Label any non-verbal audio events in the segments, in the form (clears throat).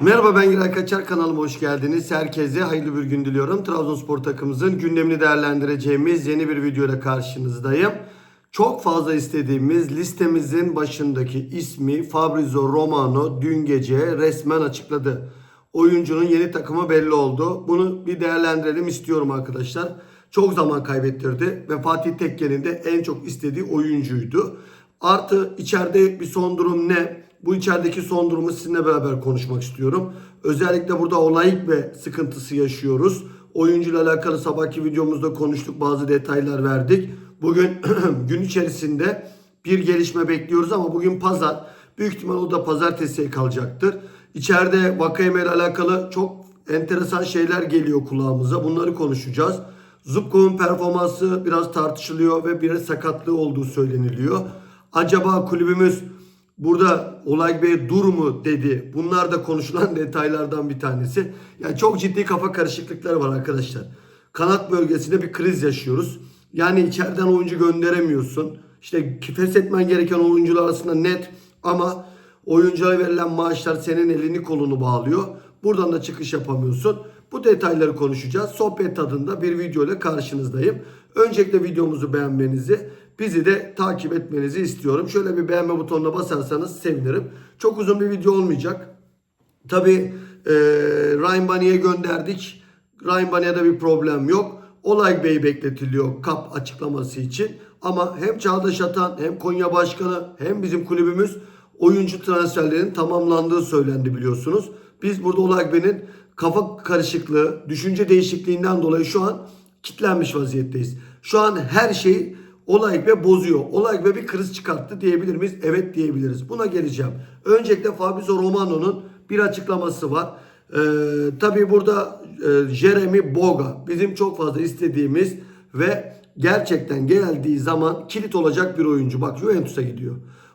Merhaba ben Giray Kaçar kanalıma hoş geldiniz. Herkese hayırlı bir gün diliyorum. Trabzonspor takımımızın gündemini değerlendireceğimiz yeni bir videoyla karşınızdayım. Çok fazla istediğimiz listemizin başındaki ismi Fabrizio Romano dün gece resmen açıkladı. Oyuncunun yeni takımı belli oldu. Bunu bir değerlendirelim istiyorum arkadaşlar. Çok zaman kaybettirdi ve Fatih Tekke'nin de en çok istediği oyuncuydu. Artı içeride bir son durum ne? Bu içerideki son durumu sizinle beraber konuşmak istiyorum. Özellikle burada olayık ve sıkıntısı yaşıyoruz. Oyuncuyla alakalı sabahki videomuzda konuştuk. Bazı detaylar verdik. Bugün (clears throat) gün içerisinde bir gelişme bekliyoruz ama bugün pazar. Büyük ihtimal o da pazartesiye kalacaktır. İçeride Vakayeme ile alakalı çok enteresan şeyler geliyor kulağımıza. Bunları konuşacağız. Zubkov'un performansı biraz tartışılıyor ve bir sakatlığı olduğu söyleniliyor. Acaba kulübümüz burada Olay Bey dur mu dedi. Bunlar da konuşulan (laughs) detaylardan bir tanesi. Yani çok ciddi kafa karışıklıkları var arkadaşlar. Kanat bölgesinde bir kriz yaşıyoruz. Yani içeriden oyuncu gönderemiyorsun. İşte feshetmen gereken oyuncular arasında net ama oyunculara verilen maaşlar senin elini kolunu bağlıyor. Buradan da çıkış yapamıyorsun. Bu detayları konuşacağız. Sohbet tadında bir video ile karşınızdayım. Öncelikle videomuzu beğenmenizi, bizi de takip etmenizi istiyorum. Şöyle bir beğenme butonuna basarsanız sevinirim. Çok uzun bir video olmayacak. Tabi e, Ryan Bunny'e gönderdik. Ryan Bunny'e bir problem yok. Olay Bey bekletiliyor kap açıklaması için. Ama hem Çağdaş Atan hem Konya Başkanı hem bizim kulübümüz oyuncu transferlerinin tamamlandığı söylendi biliyorsunuz. Biz burada Olay Bey'in kafa karışıklığı, düşünce değişikliğinden dolayı şu an kitlenmiş vaziyetteyiz. Şu an her şey Olay Bey bozuyor. Olay Bey bir kriz çıkarttı diyebilir miyiz? Evet diyebiliriz. Buna geleceğim. Öncelikle Fabrizio Romano'nun bir açıklaması var. Ee, tabii burada e, Jeremy Boga bizim çok fazla istediğimiz ve gerçekten geldiği zaman kilit olacak bir oyuncu. Bak Juventus'a gidiyor.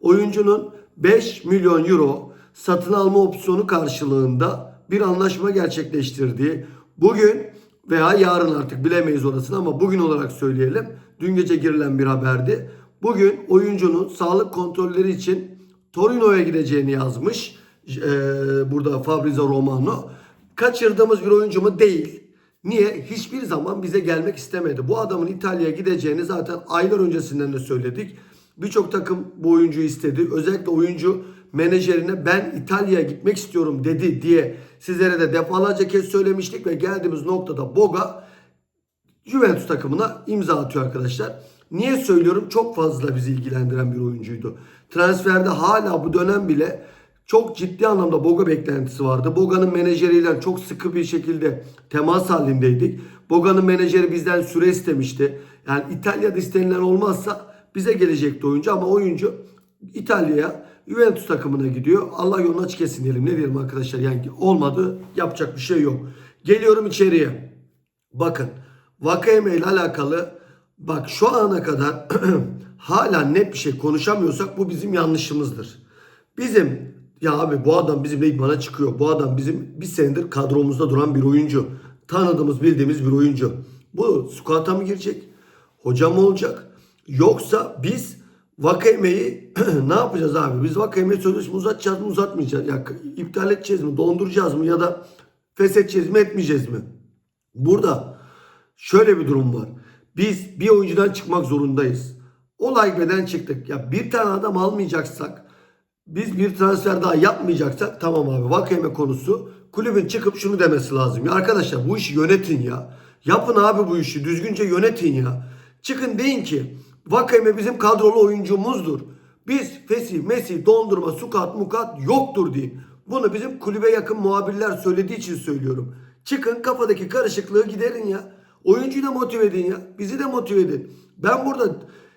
Oyuncunun 5 milyon euro satın alma opsiyonu karşılığında bir anlaşma gerçekleştirdiği bugün veya yarın artık bilemeyiz orasını ama bugün olarak söyleyelim. Dün gece girilen bir haberdi. Bugün oyuncunun sağlık kontrolleri için Torino'ya gideceğini yazmış. Ee, burada Fabrizio Romano. Kaçırdığımız bir oyuncu mu? Değil. Niye? Hiçbir zaman bize gelmek istemedi. Bu adamın İtalya'ya gideceğini zaten aylar öncesinden de söyledik. Birçok takım bu oyuncuyu istedi. Özellikle oyuncu menajerine ben İtalya'ya gitmek istiyorum dedi diye sizlere de defalarca kez söylemiştik ve geldiğimiz noktada Boga Juventus takımına imza atıyor arkadaşlar. Niye söylüyorum? Çok fazla bizi ilgilendiren bir oyuncuydu. Transferde hala bu dönem bile çok ciddi anlamda Boga beklentisi vardı. Boga'nın menajeriyle çok sıkı bir şekilde temas halindeydik. Boga'nın menajeri bizden süre istemişti. Yani İtalya'da istenilen olmazsa bize gelecekti oyuncu ama oyuncu İtalya'ya Juventus takımına gidiyor. Allah yolunu açık etsin diyelim. Ne diyelim arkadaşlar? Yani olmadı. Yapacak bir şey yok. Geliyorum içeriye. Bakın. Vakayeme ile alakalı bak şu ana kadar (clears throat) hala net bir şey konuşamıyorsak bu bizim yanlışımızdır. Bizim ya abi bu adam bizim idmana çıkıyor. Bu adam bizim bir senedir kadromuzda duran bir oyuncu. Tanıdığımız bildiğimiz bir oyuncu. Bu squat'a mı girecek? Hoca mı olacak? Yoksa biz Vakayeme'yi (clears throat) ne yapacağız abi? Biz Vakayeme'yi sözleşme uzatacağız mı uzatmayacağız? Ya iptal edeceğiz mi? Donduracağız mı? Ya da feshedeceğiz mi etmeyeceğiz mi? Burada şöyle bir durum var. Biz bir oyuncudan çıkmak zorundayız. Olay beden çıktık. Ya bir tane adam almayacaksak biz bir transfer daha yapmayacaksak tamam abi Vakayeme konusu kulübün çıkıp şunu demesi lazım. Ya arkadaşlar bu işi yönetin ya. Yapın abi bu işi düzgünce yönetin ya. Çıkın deyin ki Vakayeme bizim kadrolu oyuncumuzdur. Biz Fesih, Mesih, dondurma, sukat, mukat yoktur deyin. Bunu bizim kulübe yakın muhabirler söylediği için söylüyorum. Çıkın kafadaki karışıklığı giderin ya. Oyuncuyu da motive edin ya. Bizi de motive edin. Ben burada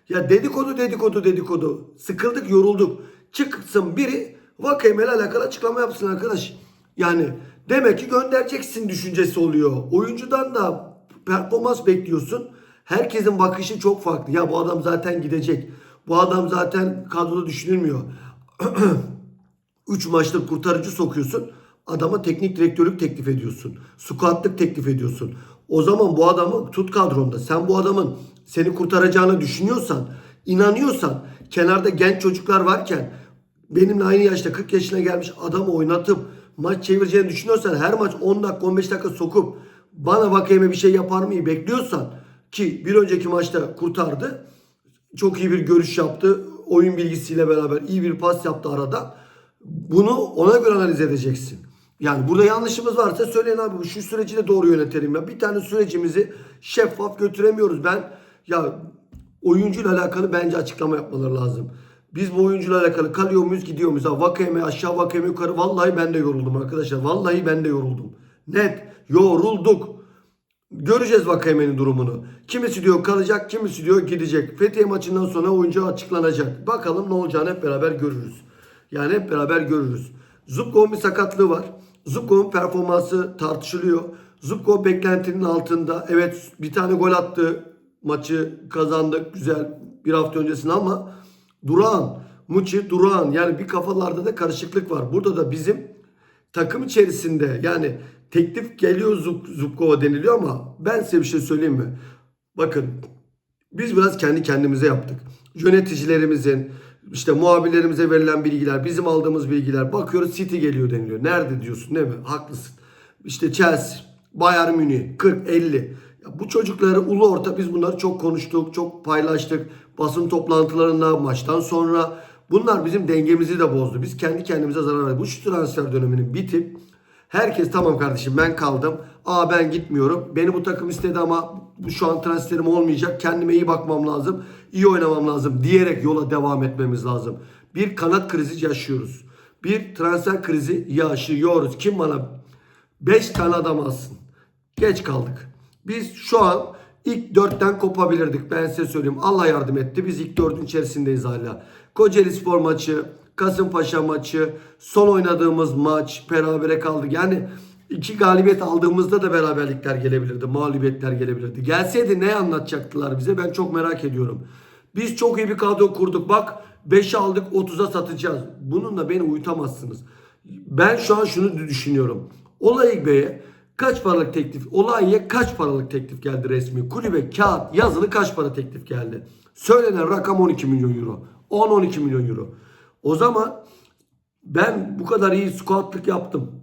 ya dedikodu dedikodu dedikodu. Sıkıldık yorulduk. Çıksın biri Vakayeme ile alakalı açıklama yapsın arkadaş. Yani demek ki göndereceksin düşüncesi oluyor. Oyuncudan da performans bekliyorsun. Herkesin bakışı çok farklı. Ya bu adam zaten gidecek. Bu adam zaten kadroda düşünülmüyor. (clears throat) 3 maçta kurtarıcı sokuyorsun. Adama teknik direktörlük teklif ediyorsun. Sukatlık teklif ediyorsun. O zaman bu adamı tut kadronda. Sen bu adamın seni kurtaracağını düşünüyorsan, inanıyorsan, kenarda genç çocuklar varken benimle aynı yaşta 40 yaşına gelmiş adamı oynatıp maç çevireceğini düşünüyorsan her maç 10 dakika 15 dakika sokup bana Vakayeme bir şey yapar mıyı bekliyorsan ki bir önceki maçta kurtardı. Çok iyi bir görüş yaptı. Oyun bilgisiyle beraber iyi bir pas yaptı arada. Bunu ona göre analiz edeceksin. Yani burada yanlışımız varsa söyleyin abi şu süreci de doğru yönetelim ya. Bir tane sürecimizi şeffaf götüremiyoruz. Ben ya oyuncuyla alakalı bence açıklama yapmaları lazım. Biz bu oyuncuyla alakalı kalıyor muyuz gidiyor muyuz? Vakayeme aşağı Vakayeme yukarı. Vallahi ben de yoruldum arkadaşlar. Vallahi ben de yoruldum. Net yorulduk. Göreceğiz Vakayeme'nin durumunu. Kimisi diyor kalacak, kimisi diyor gidecek. Fethiye maçından sonra oyuncu açıklanacak. Bakalım ne olacağını hep beraber görürüz. Yani hep beraber görürüz. Zubkov'un bir sakatlığı var. Zubkov'un performansı tartışılıyor. Zubkov beklentinin altında. Evet bir tane gol attı. Maçı kazandık. Güzel bir hafta öncesinde ama durağan. Muçi durağan. Yani bir kafalarda da karışıklık var. Burada da bizim takım içerisinde yani teklif geliyor Zub, Zubkova deniliyor ama ben size bir şey söyleyeyim mi? Bakın biz biraz kendi kendimize yaptık. Yöneticilerimizin, işte muhabirlerimize verilen bilgiler, bizim aldığımız bilgiler. Bakıyoruz City geliyor deniliyor. Nerede diyorsun değil mi? Haklısın. İşte Chelsea, Bayern Münih 40 50. Ya bu çocukları ulu orta biz bunları çok konuştuk, çok paylaştık. Basın toplantılarında, maçtan sonra bunlar bizim dengemizi de bozdu. Biz kendi kendimize zarar verdik. Bu şu transfer döneminin bitip herkes tamam kardeşim ben kaldım. Aa ben gitmiyorum. Beni bu takım istedi ama bu şu an transferim olmayacak. Kendime iyi bakmam lazım. iyi oynamam lazım diyerek yola devam etmemiz lazım. Bir kanat krizi yaşıyoruz. Bir transfer krizi yaşıyoruz. Kim bana 5 tane adam alsın. Geç kaldık. Biz şu an ilk dörtten kopabilirdik. Ben size söyleyeyim. Allah yardım etti. Biz ilk dördün içerisindeyiz hala. Kocaeli Spor maçı, Kasımpaşa maçı, son oynadığımız maç, berabere kaldık. Yani iki galibiyet aldığımızda da beraberlikler gelebilirdi. Mağlubiyetler gelebilirdi. Gelseydi ne anlatacaktılar bize ben çok merak ediyorum. Biz çok iyi bir kadro kurduk. Bak 5'i aldık 30'a satacağız. Bununla beni uyutamazsınız. Ben şu an şunu düşünüyorum. Olay Bey'e kaç paralık teklif, Olay'a kaç paralık teklif geldi resmi? Kulübe kağıt yazılı kaç para teklif geldi? Söylenen rakam 12 milyon euro. 10-12 milyon euro. O zaman ben bu kadar iyi scoutlık yaptım.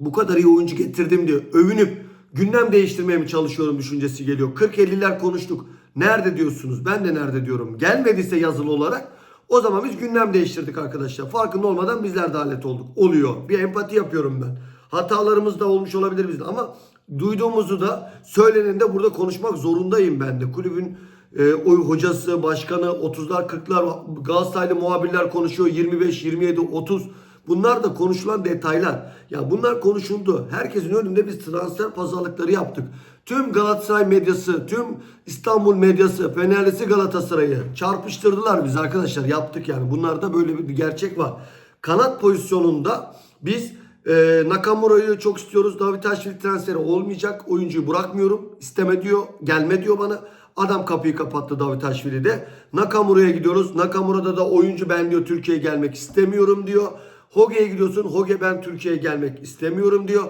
Bu kadar iyi oyuncu getirdim diye övünüp gündem değiştirmeye mi çalışıyorum düşüncesi geliyor. 40-50'ler konuştuk. Nerede diyorsunuz? Ben de nerede diyorum. Gelmediyse yazılı olarak o zaman biz gündem değiştirdik arkadaşlar. Farkında olmadan bizler de alet olduk. Oluyor. Bir empati yapıyorum ben. Hatalarımız da olmuş olabilir bizde ama duyduğumuzu da söyleneni de burada konuşmak zorundayım ben de. Kulübün e, o hocası, başkanı 30'lar 40'lar Galatasaraylı muhabirler konuşuyor 25, 27, 30. Bunlar da konuşulan detaylar. Ya bunlar konuşuldu. Herkesin önünde biz transfer pazarlıkları yaptık. Tüm Galatasaray medyası, tüm İstanbul medyası, Fenerlisi Galatasaray'ı çarpıştırdılar biz arkadaşlar. Yaptık yani. Bunlarda böyle bir gerçek var. Kanat pozisyonunda biz e, Nakamura'yı çok istiyoruz. David Taşvili transferi olmayacak. Oyuncuyu bırakmıyorum. İsteme diyor. Gelme diyor bana. Adam kapıyı kapattı David Taşvili'de. Nakamura'ya gidiyoruz. Nakamura'da da oyuncu ben diyor Türkiye'ye gelmek istemiyorum diyor. Hoge'ye gidiyorsun. Hoge ben Türkiye'ye gelmek istemiyorum diyor.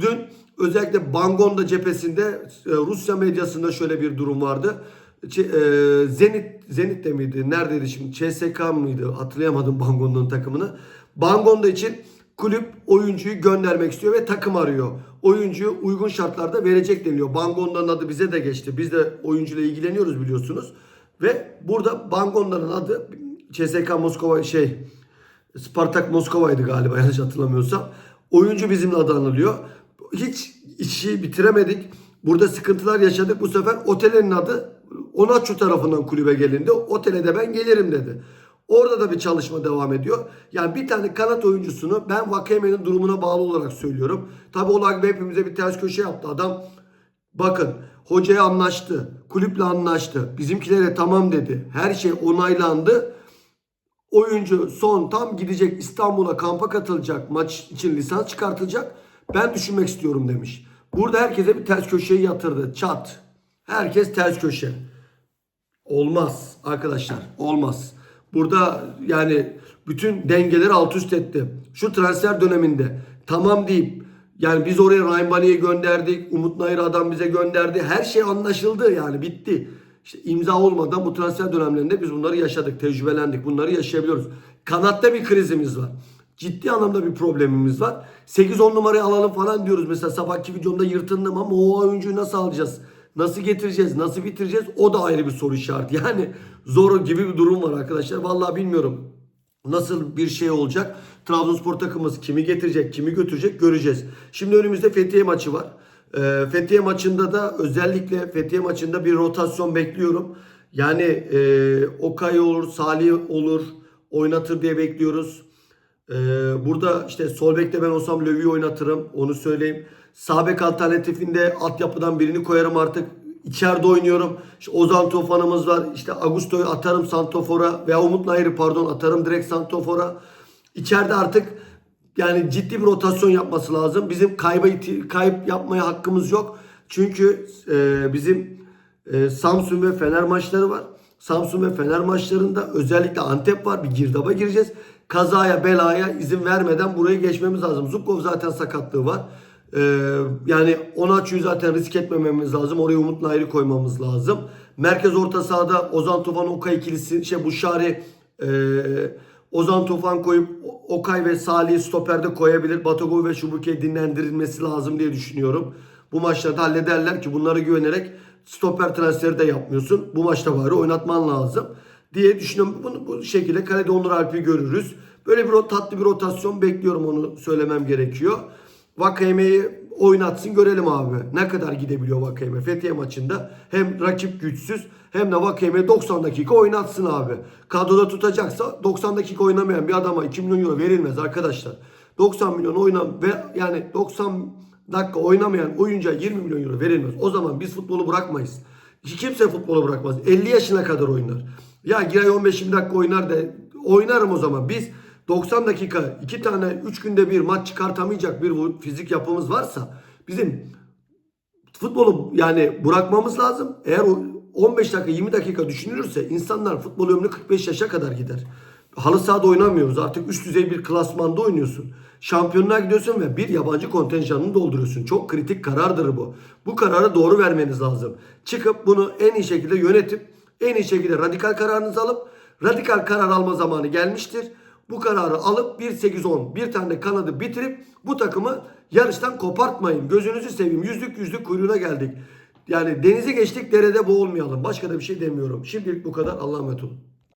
Dün özellikle Bangonda cephesinde e, Rusya medyasında şöyle bir durum vardı. E, Zenit Zenit de miydi? Neredeydi şimdi? CSK mıydı? Hatırlayamadım Bangonda'nın takımını. Bangonda için kulüp oyuncuyu göndermek istiyor ve takım arıyor. Oyuncuyu uygun şartlarda verecek deniliyor. Bangonda'nın adı bize de geçti. Biz de oyuncuyla ilgileniyoruz biliyorsunuz. Ve burada Bangonda'nın adı CSK Moskova şey Spartak Moskova'ydı galiba (laughs) yanlış hatırlamıyorsam. Oyuncu bizimle adı anılıyor. Hiç işi bitiremedik. Burada sıkıntılar yaşadık. Bu sefer otelin adı Onaçu tarafından kulübe gelindi. Otele de ben gelirim dedi. Orada da bir çalışma devam ediyor. Yani bir tane kanat oyuncusunu ben Vakayeme'nin durumuna bağlı olarak söylüyorum. Tabi Olagbe hepimize bir ters köşe yaptı. Adam bakın hocaya anlaştı. Kulüple anlaştı. Bizimkilere tamam dedi. Her şey onaylandı. Oyuncu son tam gidecek İstanbul'a kampa katılacak. Maç için lisans çıkartacak. Ben düşünmek istiyorum demiş. Burada herkese bir ters köşeyi yatırdı. Çat. Herkes ters köşe. Olmaz arkadaşlar. Olmaz. Burada yani bütün dengeleri alt üst etti. Şu transfer döneminde tamam deyip yani biz oraya Ryan Bani'yi gönderdik. Umut Nayır adam bize gönderdi. Her şey anlaşıldı yani bitti. İşte imza olmadan bu transfer dönemlerinde biz bunları yaşadık, tecrübelendik. Bunları yaşayabiliyoruz. Kanatta bir krizimiz var. ciddi anlamda bir problemimiz var. 8-10 numarayı alalım falan diyoruz. Mesela sabahki videomda yırtındım ama o oyuncuyu nasıl alacağız? Nasıl getireceğiz? Nasıl bitireceğiz? O da ayrı bir soru işareti. (laughs) Yani zor gibi bir durum var arkadaşlar. Vallahi bilmiyorum nasıl bir şey olacak. Trabzonspor takımımız kimi getirecek, kimi götürecek göreceğiz. Şimdi önümüzde Fethiye maçı var. Ee, Fethiye maçında da özellikle Fethiye maçında bir rotasyon bekliyorum. Yani e, Okay olur, Salih olur, oynatır diye bekliyoruz. Ee, burada işte sol bekte ben olsam Löwy'yi oynatırım. Onu söyleyeyim. Sağ bek alternatifinde altyapıdan birini koyarım artık. İçeride oynuyorum. İşte Ozan Tufan'ımız var. İşte Augusto'yu atarım Santofor'a veya Umut Nayır'ı pardon atarım direkt Santofor'a. İçeride artık yani ciddi bir rotasyon yapması lazım. Bizim kayba kayıp yapmaya hakkımız yok. Çünkü e, bizim e, Samsun ve Fener maçları var. Samsun ve Fener maçlarında özellikle Antep var. Bir girdaba gireceğiz. Kazaya belaya izin vermeden buraya geçmemiz lazım. Zubkov zaten sakatlığı var. E, yani Onaçu'yu zaten risk etmememiz lazım. Oraya Umut Nair'i koymamız lazım. Merkez orta sahada Ozan Tufan Okay ikilisi şey Buşari e, Ozan Tufan koyup Okay ve Salih'i stoperde koyabilir. Batagov ve Şubuke'yi dinlendirilmesi lazım diye düşünüyorum. Bu maçlarda hallederler ki bunlara güvenerek stoper transferi de yapmıyorsun. Bu maçta bari oynatman lazım diye düşünüyorum. Bunu bu şekilde kalede Onur Alp'i görürüz. Böyle bir tatlı bir rotasyon bekliyorum onu söylemem gerekiyor. Vakayeme'yi oynatsın görelim abi. Ne kadar gidebiliyor Vakayeme Fethiye maçında. Hem rakip güçsüz hem de Vakayeme 90 dakika oynatsın abi. Kadroda tutacaksa 90 dakika oynamayan bir adama 2 milyon euro verilmez arkadaşlar. 90 milyon oynan ve yani 90 dakika oynamayan oyuncuya 20 milyon euro verilmez. O zaman biz futbolu bırakmayız. Kimse futbolu bırakmaz. 50 yaşına kadar oynar. Ya Giray 15-20 dakika oynar da oynarım o zaman. Biz 90 dakika 2 tane 3 günde bir maç çıkartamayacak bir fizik yapımız varsa bizim futbolu yani bırakmamız lazım. Eğer o 15 dakika 20 dakika düşünülürse insanlar futbol ömrü 45 yaşa kadar gider. Halı sahada oynamıyoruz. Artık üst düzey bir klasmanda oynuyorsun. Şampiyonluğa gidiyorsun ve bir yabancı kontenjanını dolduruyorsun. Çok kritik karardır bu. Bu kararı doğru vermeniz lazım. Çıkıp bunu en iyi şekilde yönetip en iyi şekilde radikal kararınızı alıp radikal karar alma zamanı gelmiştir. Bu kararı alıp 1-8-10 bir tane kanadı bitirip bu takımı yarıştan kopartmayın. Gözünüzü seveyim. Yüzlük yüzlük kuyruğuna geldik. Yani denize geçtik derede boğulmayalım. Başka da bir şey demiyorum. Şimdilik bu kadar. Allah'a emanet olun.